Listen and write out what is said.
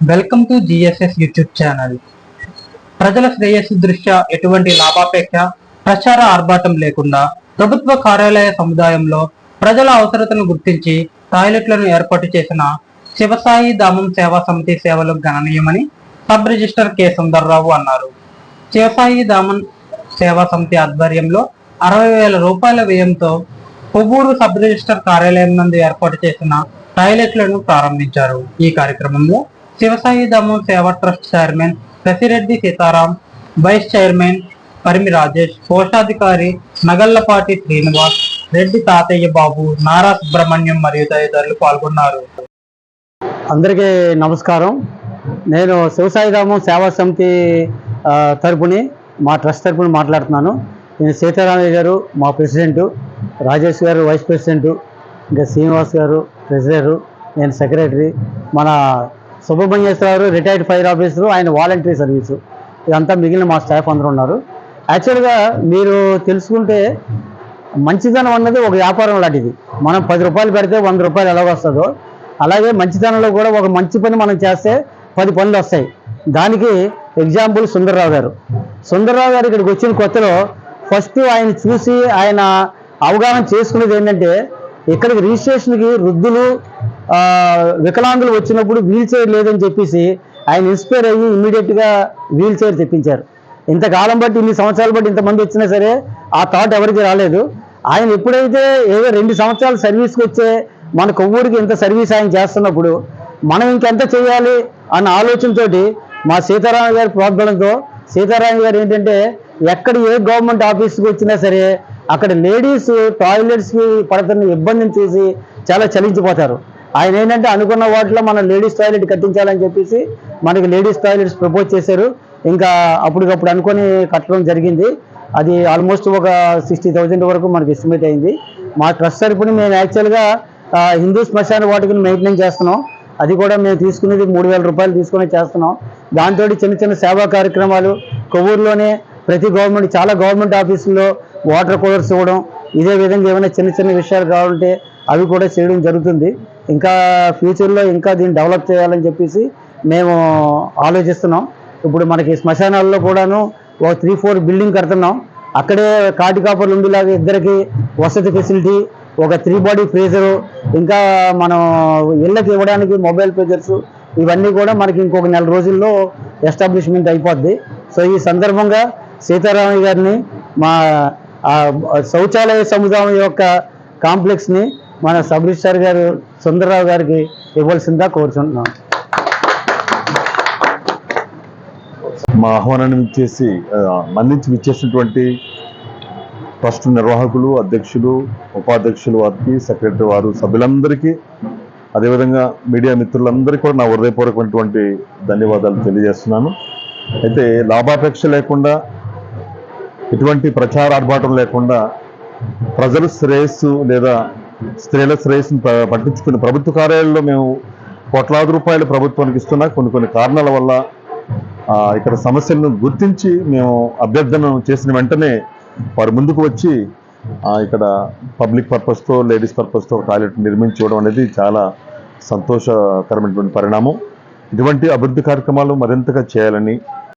Welcome to GSS YouTube channel. ప్రజల శ్రేయస్సు దృష్ట్యా ఎటువంటి లాభాపేక్ష ప్రచార ఆర్భాటం లేకుండా ప్రభుత్వ కార్యాలయ సముదాయంలో ప్రజల అవసరతను గుర్తించి టాయిలెట్లను ఏర్పాటు చేసిన శివసాయి ధామం సేవా సమితి సేవలు గణనీయమని సబ్ రిజిస్టర్ కె. సుందర్రావు అన్నారు. శివసాయి దామన్ సేవా సమితి ఆధ్వర్యంలో అరవై వేల రూపాయల వ్యయంతో కొవ్వూరు సబ్ రిజిస్టర్ కార్యాలయం నందు ఏర్పాటు చేసిన టాయిలెట్లను ప్రారంభించారు. ఈ కార్యక్రమంలో శివసాయి దమన్ సేవా trust chairman Sasireddy Sitaram vice chairman Parimi Rajesh కోశాధికారి నగల్లపాటి శ్రీనివాస్ రెడ్డి తాతయ్య బాబు నారా సుబ్రహ్మణ్యం మరియు తదితరులు పాల్గొన్నారు. అందరికీ నమస్కారం. నేను శివసాయిరామం సేవా సమితి తరపుని మా ట్రస్ట్ తరపుని మాట్లాడుతున్నాను. నేను సీతారామయ్య గారు మా ప్రెసిడెంటు రాజేష్ గారు వైస్ ప్రెసిడెంటు ఇంకా శ్రీనివాస్ గారు ట్రెజరరు నేను సెక్రటరీ మన సుబ్రహ్మణ్యేశ్వర గారు రిటైర్డ్ ఫైర్ ఆఫీసరు ఆయన వాలంటరీ సర్వీసు ఇదంతా మిగిలిన మా స్టాఫ్ అందరూ ఉన్నారు. యాక్చువల్గా మీరు తెలుసుకుంటే మంచిదనం అన్నది ఒక వ్యాపారం లాంటిది. మనం పది రూపాయలు పెడితే వంద రూపాయలు ఎలాగొస్తుందో అలాగే మంచితనంలో కూడా ఒక మంచి పని మనం చేస్తే పది పనులు వస్తాయి. దానికి ఎగ్జాంపుల్ సుందర్రావు గారు. సుందర్రావు గారు ఇక్కడికి వచ్చిన కొత్తలో ఫస్ట్ ఆయన చూసి ఆయన అవగాహన చేసుకునేది ఏంటంటే ఇక్కడికి రిజిస్ట్రేషన్కి వృద్ధులు వికలాంగులు వచ్చినప్పుడు వీల్ చైర్ లేదని చెప్పేసి ఆయన ఇన్స్పైర్ అయ్యి ఇమ్మీడియట్గా వీల్ చైర్ తెప్పించారు. ఇంతకాలం బట్టి ఇన్ని సంవత్సరాలు బట్టి ఇంతమంది వచ్చినా సరే ఆ థాట్ ఎవరికి రాలేదు. ఆయన ఎప్పుడైతే ఏదో రెండు సంవత్సరాలు సర్వీస్కి వచ్చే మన కొవ్వూరికి ఇంత సర్వీస్ ఆయన చేస్తున్నప్పుడు మనం ఇంకెంత చేయాలి అన్న ఆలోచనతోటి మా సీతారామ గారి ప్రోద్బలంతో సీతారామ గారు ఏంటంటే ఎక్కడ ఏ గవర్నమెంట్ ఆఫీస్కి వచ్చినా సరే అక్కడ లేడీస్ టాయిలెట్స్కి పడుతున్న ఇబ్బందిని చూసి చాలా చలించిపోతారు. ఆయన ఏంటంటే అనుకున్న వాటిలో మనం లేడీస్ టాయిలెట్ కట్టించాలని చెప్పేసి మనకి లేడీస్ టాయిలెట్స్ ప్రపోజ్ చేశారు. ఇంకా అప్పటికప్పుడు అనుకొని కట్టడం జరిగింది. అది ఆల్మోస్ట్ ఒక సిక్స్టీ థౌజండ్ వరకు మనకి ఎస్టిమేట్ అయింది. మా ట్రస్ట్ తరపున మేము యాక్చువల్గా హిందూ శ్మశాన వాటికని మెయింటైన్ చేస్తున్నాం. అది కూడా మేము తీసుకునేది మూడు వేల రూపాయలు తీసుకుని చేస్తున్నాం. దాంతో చిన్న చిన్న సేవా కార్యక్రమాలు కొవ్వూరులోనే ప్రతి గవర్నమెంట్ చాలా గవర్నమెంట్ ఆఫీసుల్లో వాటర్ కూలర్స్ ఇవ్వడం ఇదే విధంగా ఏమైనా చిన్న చిన్న విషయాలు కావాలంటే అవి కూడా చేయడం జరుగుతుంది. ఇంకా ఫ్యూచర్లో ఇంకా దీన్ని డెవలప్ చేయాలని చెప్పేసి మేము ఆలోచిస్తున్నాం. ఇప్పుడు మనకి శ్మశానాల్లో కూడాను ఒక త్రీ ఫోర్ బిల్డింగ్ కడుతున్నాం. అక్కడే కాటి కాపర్లు ఉండేలాగా ఇద్దరికి వసతి ఫెసిలిటీ ఒక త్రీ బాడీ ఫ్రీజరు ఇంకా మనం ఇళ్ళకి ఇవ్వడానికి మొబైల్ ఫ్రీజర్స్ ఇవన్నీ కూడా మనకి ఇంకొక నెల రోజుల్లో ఎస్టాబ్లిష్మెంట్ అయిపోద్ది. సో ఈ సందర్భంగా సీతారామయ్య గారిని మా శౌచాలయ సముదాయం యొక్క కాంప్లెక్స్ని మన సబ్ రిజిస్టార్ గారు సుందరరావు గారికి ఇవ్వాల్సిందిగా కోరుచుంటున్నాం. మా ఆహ్వానాన్ని ఇచ్చేసి మన్నించి విచ్చేసినటువంటి ట్రస్ట్ నిర్వాహకులు అధ్యక్షులు ఉపాధ్యక్షులు వారికి సెక్రటరీ వారు సభ్యులందరికీ అదేవిధంగా మీడియా మిత్రులందరికీ కూడా నా హృదయపూర్వకమైనటువంటి ధన్యవాదాలు తెలియజేస్తున్నాను. అయితే లాభాపేక్ష లేకుండా ఎటువంటి ప్రచార ఆర్భాటం లేకుండా ప్రజల శ్రేయస్సు లేదా స్త్రీల శ్రేయస్సును పట్టించుకుని ప్రభుత్వ కార్యాలయంలో మేము కోట్లాది రూపాయలు ప్రభుత్వానికి ఇస్తున్నా. కొన్ని కొన్ని కారణాల వల్ల ఇక్కడ సమస్యలను గుర్తించి మేము అభ్యర్థన చేసిన వెంటనే వారు ముందుకు వచ్చి ఇక్కడ పబ్లిక్ పర్పస్తో లేడీస్ పర్పస్తో టాయిలెట్ నిర్మించుకోవడం అనేది చాలా సంతోషకరమైనటువంటి పరిణామం. ఇటువంటి అభివృద్ధి కార్యక్రమాలు మరింతగా చేయాలని